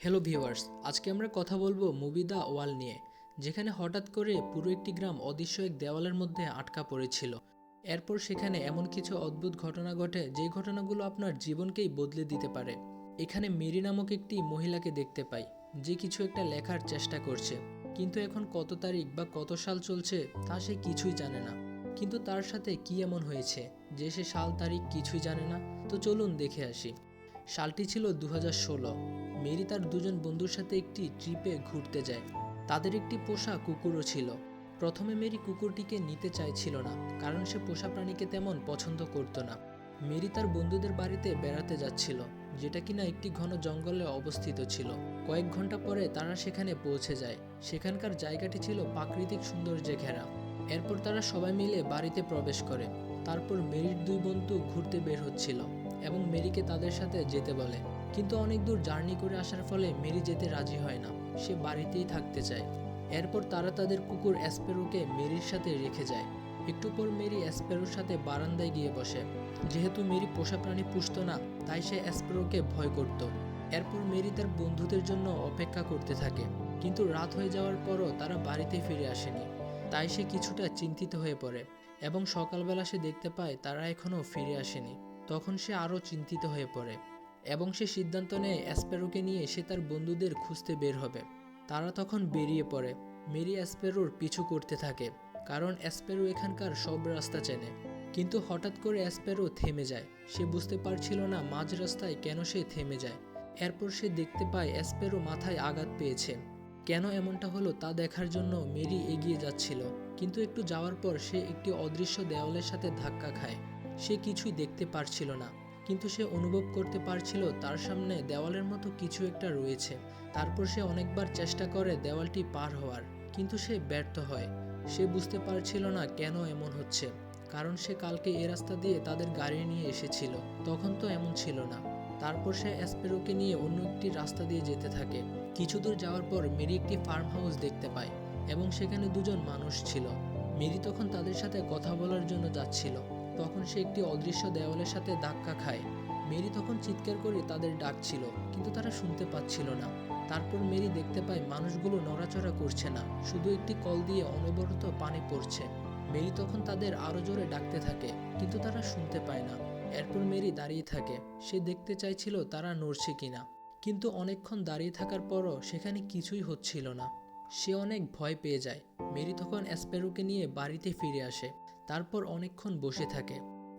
Hello viewers আজকে আমরা কথা বলব মুভি দ্য ওয়াল নিয়ে, যেখানে হঠাৎ করে পুরো একটি গ্রাম অদৃশ্য এক দেওয়ালের মধ্যে আটকা পড়েছিল। এরপর সেখানে এমন কিছু অদ্ভুত ঘটনা ঘটে, যে ঘটনাগুলো আপনার জীবনকেই বদলে দিতে পারে। এখানে মেরি নামক একটি মহিলাকে দেখতে পাই, যে কিছু একটা লেখার চেষ্টা করছে। কিন্তু এখন কত তারিখ বা কত সাল চলছে, তা সে কিছুই জানে না। কিন্তু তার সাথে কি এমন হয়েছে, যে সে সাল তারিখ কিছুই জানে না? তো চলুন দেখে আসি। সালটি ছিল দু মেরি তার দুজন বন্ধুর সাথে একটি ট্রিপে ঘুরতে যায়। তাদের একটি পোষা কুকুরও ছিল। প্রথমে মেরি কুকুরটিকে নিতে চাইছিল না, কারণ সে পোষা প্রাণীকে তেমন পছন্দ করত না। মেরি তার বন্ধুদের বাড়িতে বেড়াতে যাচ্ছিল, যেটা কিনা একটি ঘন জঙ্গলে অবস্থিত ছিল। কয়েক ঘণ্টা পরে তারা সেখানে পৌঁছে যায়। সেখানকার জায়গাটি ছিল প্রাকৃতিক সৌন্দর্যে ঘেরা। এরপর তারা সবাই মিলে বাড়িতে প্রবেশ করে। তারপর মেরির দুই বন্ধু ঘুরতে বের হচ্ছিল। এবং মেরিকে তাদের সাথে যেতে বলে। কিন্তু অনেক দূর জার্নি করে আসার ফলে মেরি যেতে রাজি হয় না। সে বাড়িতেই থাকতে চায়। এরপর তারা তাদের কুকুর অ্যাসপেরোকে মেরির সাথে রেখে যায়। একটু পর মেরি অ্যাসপেরোর সাথে বারান্দায় গিয়ে বসে। যেহেতু মেরি পোষা প্রাণী পুষত না, তাই সে অ্যাসপেরোকে ভয় করত। এরপর মেরি তার বন্ধুদের জন্য অপেক্ষা করতে থাকে। কিন্তু রাত হয়ে যাওয়ার পরও তারা বাড়িতে ফিরে আসেনি। তাই সে কিছুটা চিন্তিত হয়ে পড়ে। এবং সকালবেলা সে দেখতে পায় তারা এখনও ফিরে আসেনি। তখন সে আরও চিন্তিত হয়ে পড়ে এবং সে সিদ্ধান্ত নেয় অ্যাসপেরোকে নিয়ে সে তার বন্ধুদের খুঁজতে বের হবে। তারা তখন বেরিয়ে পড়ে। মেরি অ্যাসপেরোর পিছু করতে থাকে, কারণ অ্যাসপেরো এখানকার সব রাস্তা চেনে। কিন্তু হঠাৎ করে অ্যাসপেরো থেমে যায়। সে বুঝতে পারছিল না মাঝ রাস্তায় কেন সে থেমে যায়। এরপর সে দেখতে পায় অ্যাসপেরো মাথায় আঘাত পেয়েছে। কেন এমনটা হলো তা দেখার জন্য মেরি এগিয়ে যাচ্ছিল, কিন্তু একটু যাওয়ার পর সে একটি অদৃশ্য দেওয়ালের সাথে ধাক্কা খায়। সে কিছুই দেখতে পারছিল না, কিন্তু সে অনুভব করতে পারছিল তার সামনে দেওয়ালের মতো কিছু একটা রয়েছে। তারপর সে অনেকবার চেষ্টা করে দেওয়ালটি পার হওয়ার, কিন্তু সে ব্যর্থ হয়। সে বুঝতে পারছিল না কেন এমন হচ্ছে, কারণ সে কালকে এ রাস্তা দিয়ে তাদের গাড়ি নিয়ে এসেছিল, তখন তো এমন ছিল না। তারপর সে অ্যাসপেরোকে নিয়ে অন্য একটি রাস্তা দিয়ে যেতে থাকে। কিছু দূর যাওয়ার পর মেরি একটি ফার্ম হাউস দেখতে পায়, এবং সেখানে দুজন মানুষ ছিল। মেরি তখন তাদের সাথে কথা বলার জন্য যাচ্ছিল। তখন সে একটি অদৃশ্য দেওয়ালের সাথে ধাক্কা খায়। মেরি তখন চিৎকার করে তাদের ডাকছিল, কিন্তু তারা শুনতে পাচ্ছিল না। তারপর মেরি দেখতে পায় মানুষগুলো নড়াচড়া করছে না, শুধু একটি কল দিয়ে অনবরত পানি পড়ছে। মেরি তখন তাদের আরও জোরে ডাকতে থাকে, কিন্তু তারা শুনতে পায় না। এরপর মেরি দাঁড়িয়ে থাকে, সে দেখতে চাইছিল তারা নড়ছে কিনা, কিন্তু অনেকক্ষণ দাঁড়িয়ে থাকার পরও সেখানে কিছুই হচ্ছিল না। সে অনেক ভয় পেয়ে যায়। মেরি তখন অ্যাসপেরোকে নিয়ে বাড়িতে ফিরে আসে। তারপর অনেকক্ষণ বসে থাকে।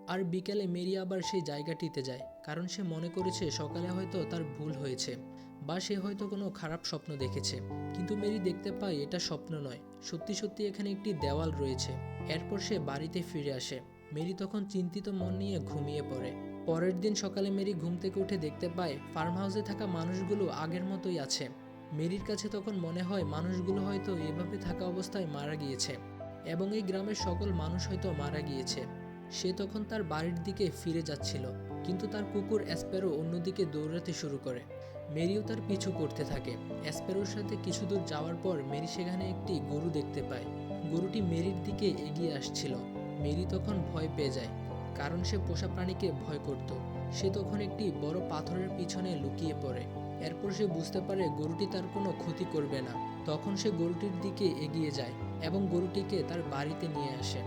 আর বিকেলে মেরি আবার সেই জায়গাটিতে যায়, কারণ সে মনে করেছে সকালে হয়তো তার ভুল হয়েছে, বা সে হয়তো কোনো খারাপ স্বপ্ন দেখেছে। কিন্তু মেরি দেখতে পায় এটা স্বপ্ন নয়, সত্যি সত্যি এখানে একটি দেওয়াল রয়েছে। এরপর সে বাড়িতে ফিরে আসে। মেরি তখন চিন্তিত মন নিয়ে ঘুমিয়ে পড়ে। পরের দিন সকালে মেরি ঘুম থেকে উঠে দেখতে পায় ফার্ম হাউসে থাকা মানুষগুলো আগের মতোই আছে। মেরির কাছে তখন মনে হয় মানুষগুলো হয়তো এভাবে থাকা অবস্থায় মারা গিয়েছে। এবং এই গ্রামের সকল মানুষ হয়তো মারা গিয়েছে। সে তখন তার বাড়ির দিকে ফিরে যাচ্ছিল, কিন্তু তার কুকুর অ্যাসপেরো অন্যদিকে দৌড়াতে শুরু করে। মেরিও তার পিছু করতে থাকে। অ্যাসপেরোর সাথে কিছু দূর যাওয়ার পর মেরি সেখানে একটি গরু দেখতে পায়। গরুটি মেরির দিকে এগিয়ে আসছিল। মেরি তখন ভয় পেয়ে যায়, কারণ সে পোষা প্রাণীকে ভয় করত। সে তখন একটি বড় পাথরের পিছনে লুকিয়ে পড়ে। এরপর সে বুঝতে পারে গরুটি তার কোনো ক্ষতি করবে না। তখন সে গরুটির দিকে এগিয়ে যায়। এবং গরুটিকে তার বাড়িতে নিয়ে আসে।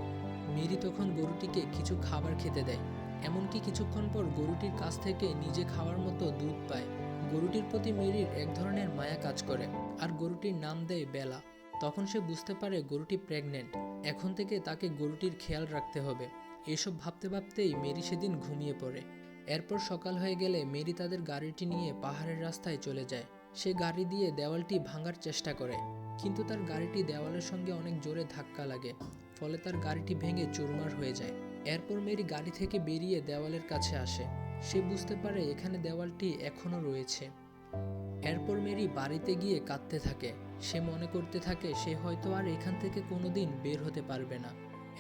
মেরি তখন গরুটিকে কিছু খাবার খেতে দেয়, এমনকি কিছুক্ষণ পর গরুটির কাছ থেকে নিজে খাওয়ার মতো দুধ পায়। গরুটির প্রতি মেরির এক ধরনের মায়া কাজ করে, আর গরুটির নাম দেয় বেলা। তখন সে বুঝতে পারে গরুটি প্রেগনেন্ট। এখন থেকে তাকে গরুটির খেয়াল রাখতে হবে। এসব ভাবতে ভাবতেই মেরি সেদিন ঘুমিয়ে পড়ে। এরপর সকাল হয়ে গেলে মেরি তাদের গাড়িটি নিয়ে পাহাড়ের রাস্তায় চলে যায়। সে গাড়ি দিয়ে দেওয়ালটি ভাঙার চেষ্টা করে। কিন্তু তার গাড়িটি দেওয়ালের সঙ্গে অনেক জোরে ধাক্কা লাগে, ফলে তার গাড়িটি ভেঙে চুরমার হয়ে যায়। এরপর মেরি গাড়ি থেকে বেরিয়ে দেওয়ালের কাছে আসে। সে বুঝতে পারে এখানে দেওয়ালটি এখনও রয়েছে। এরপর মেরি বাড়িতে গিয়ে কাঁদতে থাকে। সে মনে করতে থাকে সে হয়তো আর এখান থেকে কোনোদিন বের হতে পারবে না।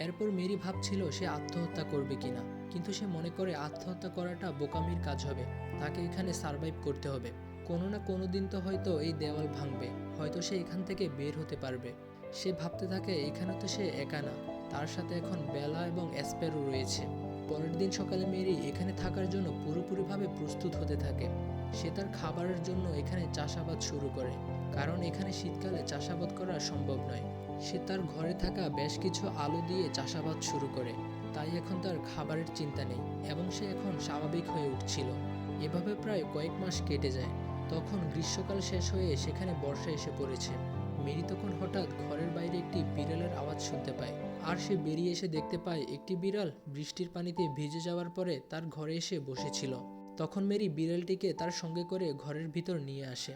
এরপর মেরি ভাবছিল সে আত্মহত্যা করবে কিনা, কিন্তু সে মনে করে আত্মহত্যা করাটা বোকামির কাজ হবে, তাকে এখানে সারভাইভ করতে হবে। কোনো না কোনো দিন তো হয়তো এই দেওয়াল ভাঙবে। হয়তো সে এখান থেকে বের হতে পারবে। সে ভাবতে থাকে, এখানে তো সে একা না। তার সাথে এখন বেলা এবং অ্যাসপেরো রয়েছে। পরের দিন সকালে মেরি এখানে থাকার জন্য পুরোপুরিভাবে প্রস্তুত হতে থাকে। সে তার খাবারের জন্য এখানে চাষাবাদ শুরু করে। কারণ এখানে শীতকালে চাষাবাদ করা সম্ভব নয়। সে তার ঘরে থাকা বেশ কিছু আলু দিয়ে চাষাবাদ শুরু করে। তাই এখন তার খাবারের চিন্তা নেই এবং সে এখন স্বাভাবিক হয়ে উঠছিল। এভাবে প্রায় কয়েক মাস কেটে যায়। তখন গ্রীষ্মকাল শেষ হয়ে সেখানে বর্ষা এসে পড়েছে। মেরি তখন হঠাৎ ঘরের বাইরে একটি বিড়ালের আওয়াজ শুনতে পায়। আর সে বেরিয়ে এসে দেখতে পায়, একটি বিড়াল বৃষ্টির পানিতে ভিজে যাওয়ার পরে তার ঘরে এসে বসেছিল। তখন মেরি বিড়ালটিকে তার সঙ্গে করে ঘরের ভিতর নিয়ে আসে।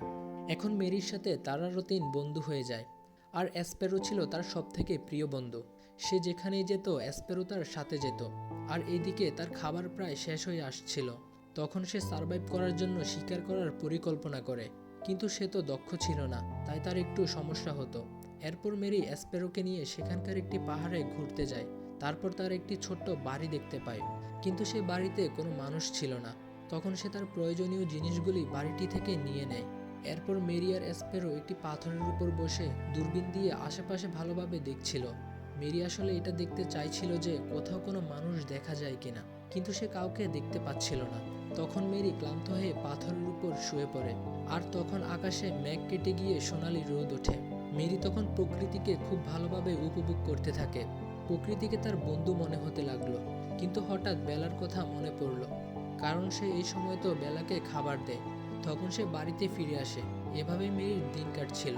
এখন মেরির সাথে তারা রতিন বন্ধু হয়ে যায়। আর অ্যাসপেরো ছিল তার সবথেকে প্রিয় বন্ধু। সে যেখানেই যেত, অ্যাসপেরো তার সাথে যেত। আর এদিকে তার খাবার প্রায় শেষ হয়ে আসছিল। তখন সে সার্ভাইভ করার জন্য শিকার করার পরিকল্পনা করে। কিন্তু সে তো দক্ষ ছিল না, তাই তার একটু সমস্যা হতো। এরপর মেরি অ্যাসপেরোকে নিয়ে সেখানকার একটি পাহাড়ে ঘুরতে যায়। তারপর তার একটি ছোট্ট বাড়ি দেখতে পায়। কিন্তু সে বাড়িতে কোনো মানুষ ছিল না। তখন সে তার প্রয়োজনীয় জিনিসগুলি বাড়িটি থেকে নিয়ে নেয়। এরপর মেরি আর অ্যাসপেরো একটি পাথরের উপর বসে দূরবীন দিয়ে আশেপাশে ভালোভাবে দেখছিল। মেরি আসলে এটা দেখতে চাইছিল যে কোথাও কোনো মানুষ দেখা যায় কিনা, কিন্তু সে কাউকে দেখতে পাচ্ছিল না। তখন মেরি ক্লান্ত হয়ে পাথরের উপর শুয়ে পড়ে, আর তখন আকাশে মেঘ কেটে গিয়ে সোনালি রোদ ওঠে। মেরি তখন প্রকৃতিকে খুব ভালোভাবে উপভোগ করতে থাকে। প্রকৃতিকে তার বন্ধু মনে হতে লাগল, কিন্তু হঠাৎ বেলার কথা মনে পড়ল, কারণ সে এই সময় তো বেলাকে খাবার দেয়। তখন সে বাড়িতে ফিরে আসে, এভাবেই মেরির দিন কাটছিল।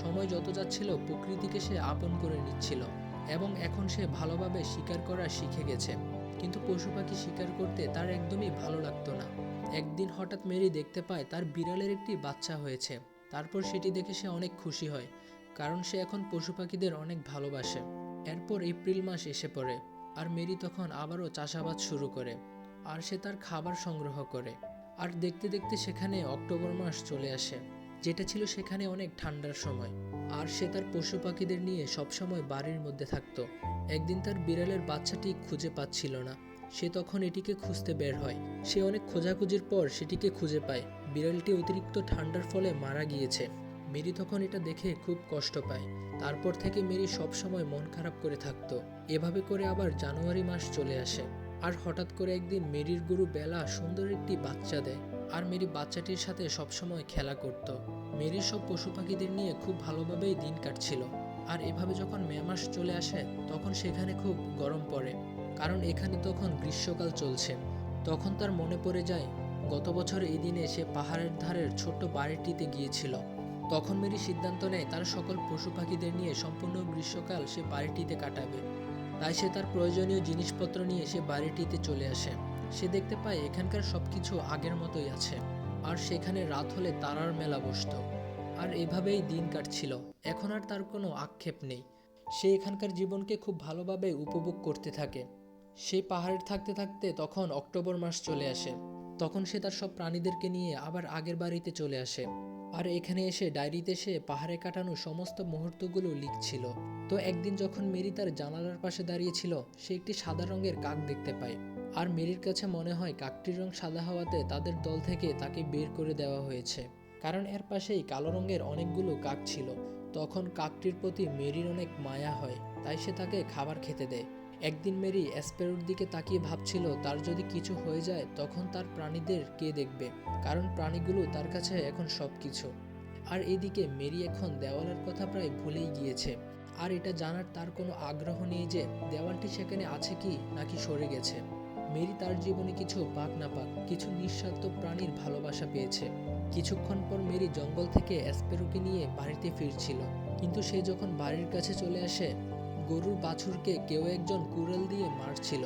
সময় যত যাচ্ছিল, প্রকৃতিকে সে আপন করে নিচ্ছিল। এবং এখন সে ভালোভাবে শিকার করা শিখে গেছে। কিন্তু পশু পাখি শিকার করতে তার একদমই ভালো লাগতো না। একদিন হঠাৎ মেরি দেখতে পায় তার বিড়ালের একটি বাচ্চা হয়েছে। তারপর সেটি দেখে সে অনেক খুশি হয়, কারণ সে এখন পশু পাখিদের অনেক ভালোবাসে। এরপর এপ্রিল মাস এসে পড়ে, আর মেরি তখন আবারও চাষাবাদ শুরু করে, আর সে তার খাবার সংগ্রহ করে। আর দেখতে দেখতে সেখানে অক্টোবর মাস চলে আসে। যেটা ছিল সেখানে অনেক ঠান্ডার সময়। আর সে তার পশু পাখিদের নিয়ে সবসময় বাড়ির মধ্যে থাকতো। একদিন তার বিড়ালের বাচ্চাটি খুঁজে পাচ্ছিল না। সে তখন এটিকে খুঁজতে বের হয়। সে অনেক খোঁজাখুঁজির পর সেটিকে খুঁজে পায়। বিড়ালটি অতিরিক্ত ঠান্ডার ফলে মারা গিয়েছে। মেরি তখন এটা দেখে খুব কষ্ট পায়। তারপর থেকে মেরি সবসময় মন খারাপ করে থাকতো। এভাবে করে আবার জানুয়ারি মাস চলে আসে। আর হঠাৎ করে একদিন মেরির গুরু বেলা সুন্দর একটি বাচ্চা দেয়। আর মেরি বাচ্চাটির সাথে সবসময় খেলা করত। মেরির সব পশু পাখিদের নিয়ে খুব ভালোভাবেই দিন কাটছিল। আর এভাবে যখন মে মাস চলে আসে, তখন সেখানে খুব গরম পড়ে। কারণ এখানে তখন গ্রীষ্মকাল চলছে। তখন তার মনে পড়ে যায়, গত বছর এই দিনে সে পাহাড়ের ধারের ছোট্ট বাড়িটিতে গিয়েছিল। তখন মেরি সিদ্ধান্ত নেয়, তার সকল পশু পাখিদের নিয়ে সম্পূর্ণ গ্রীষ্মকাল সে বাড়িটিতে কাটাবে। তাই সে তার প্রয়োজনীয় জিনিসপত্র নিয়ে সে বাড়িটিতে চলে আসে। সে দেখতে পায় এখানকার সবকিছু আগের মতোই আছে, আর সেখানে রাত হলে তারার মেলা বসত। আর এভাবেই দিন কাটছিল, এখন আর তার কোনো আক্ষেপ নেই। সে এখানকার জীবনকে খুব ভালোভাবে উপভোগ করতে থাকে। সে পাহাড়ে থাকতে থাকতে তখন অক্টোবর মাস চলে আসে। তখন সে তার সব প্রাণীদেরকে নিয়ে আবার আগের বাড়িতে চলে আসে। আর এখানে এসে ডায়েরিতে সে পাহাড়ে কাটানো সমস্ত মুহূর্তগুলো লিখছিল। তো একদিন যখন মেরি তার জানালার পাশে দাঁড়িয়েছিল, সে একটি সাদা রঙের কাক দেখতে পায়। আর মেরির কাছে মনে হয় কাকটির রং সাদা হওয়াতে তাদের দল থেকে তাকে বের করে দেওয়া হয়েছে। কারণ এর পাশেই কালো রঙের অনেকগুলো কাক ছিল। তখন কাকটির প্রতি মেরির অনেক মায়া হয়, তাই সে তাকে খাবার খেতে দেয়। একদিন মেরি অ্যাসপেরোর দিকে তাকিয়ে ভাবছিল, তার যদি কিছু হয়ে যায়, তখন তার প্রাণীদের কে দেখবে? কারণ প্রাণীগুলো তার কাছে এখন সব কিছু আর এদিকে মেরি এখন দেওয়ালের কথা প্রায় ভুলেই গিয়েছে। আর এটা জানার তার কোনো আগ্রহ নেই যে, দেওয়ালটি সেখানে আছে কি, নাকি সরে গেছে। মেরি তার জীবনে কিছু পাক না পাক, কিছু নিঃস্বার্থ প্রাণীর ভালোবাসা পেয়েছে। কিছুক্ষণ পর মেরি জঙ্গল থেকে অ্যাসপেরোকে নিয়ে বাড়িতে ফিরছিল। কিন্তু সে যখন বাড়ির কাছে চলে আসে গরুর বাছুরকে কেউ একজন কুড়াল দিয়ে মারছিল।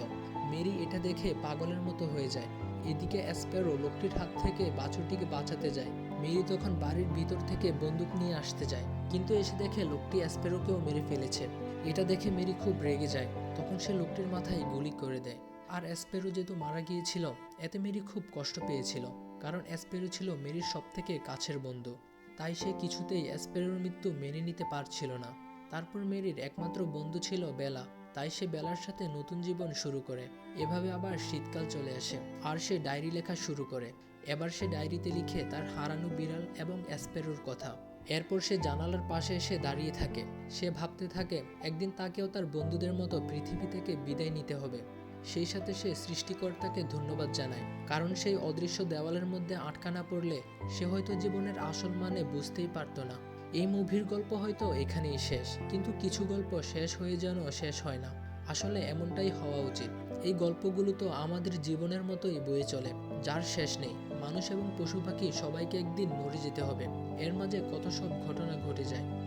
মেরি এটা দেখে পাগলের মতো হয়ে যায়। এদিকে অ্যাসপেরো লোকটির হাত থেকে বাছুরটিকে বাঁচাতে যায়। মেরি তখন বাড়ির ভিতর থেকে বন্দুক নিয়ে আসতে যায়, কিন্তু এসে দেখে লোকটি অ্যাসপেরোকেও মেরে ফেলেছে। এটা দেখে মেরি খুব রেগে যায়, তখন সে লোকটির মাথায় গুলি করে দেয়। আর অ্যাসপেরো যেহেতু মারা গিয়েছিল, এতে মেরি খুব কষ্ট পেয়েছিল, কারণ অ্যাসপেরো ছিল মেরির সব থেকে কাছের বন্ধু। তাই সে কিছুতেই অ্যাসপেরোর মৃত্যু মেনে নিতে পারছিল না। তারপর মেরির একমাত্র বন্ধু ছিল বেলা। তাই সে বেলার সাথে নতুন জীবন শুরু করে। এভাবে আবার শীতকাল চলে আসে আর সে ডায়েরি লেখা শুরু করে। এবার সে ডায়েরিতে লিখে তার হারানো বিড়াল এবং অ্যাসপেরোর কথা। এরপর সে জানালার পাশে এসে দাঁড়িয়ে থাকে। সে ভাবতে থাকে, একদিন তাকেও তার বন্ধুদের মতো পৃথিবী থেকে বিদায় নিতে হবে। সেই সাথে সে সৃষ্টিকর্তাকে ধন্যবাদ জানায়। কারণ সেই অদৃশ্য দেওয়ালের মধ্যে আটকা না পড়লে সে হয়তো জীবনের আসল মানে বুঝতেই পারতো না। এই মুভির গল্প হয়তো এখানেই শেষ, কিন্তু কিছু গল্প শেষ হয়ে যেন শেষ হয় না। আসলে এমনটাই হওয়া উচিত। এই গল্পগুলো তো আমাদের জীবনের মতোই বয়ে চলে, যার শেষ নেই। মানুষ এবং পশু পাখি সবাইকে একদিন মরে যেতে হবে। এর মাঝে কত সব ঘটনা ঘটে যায়।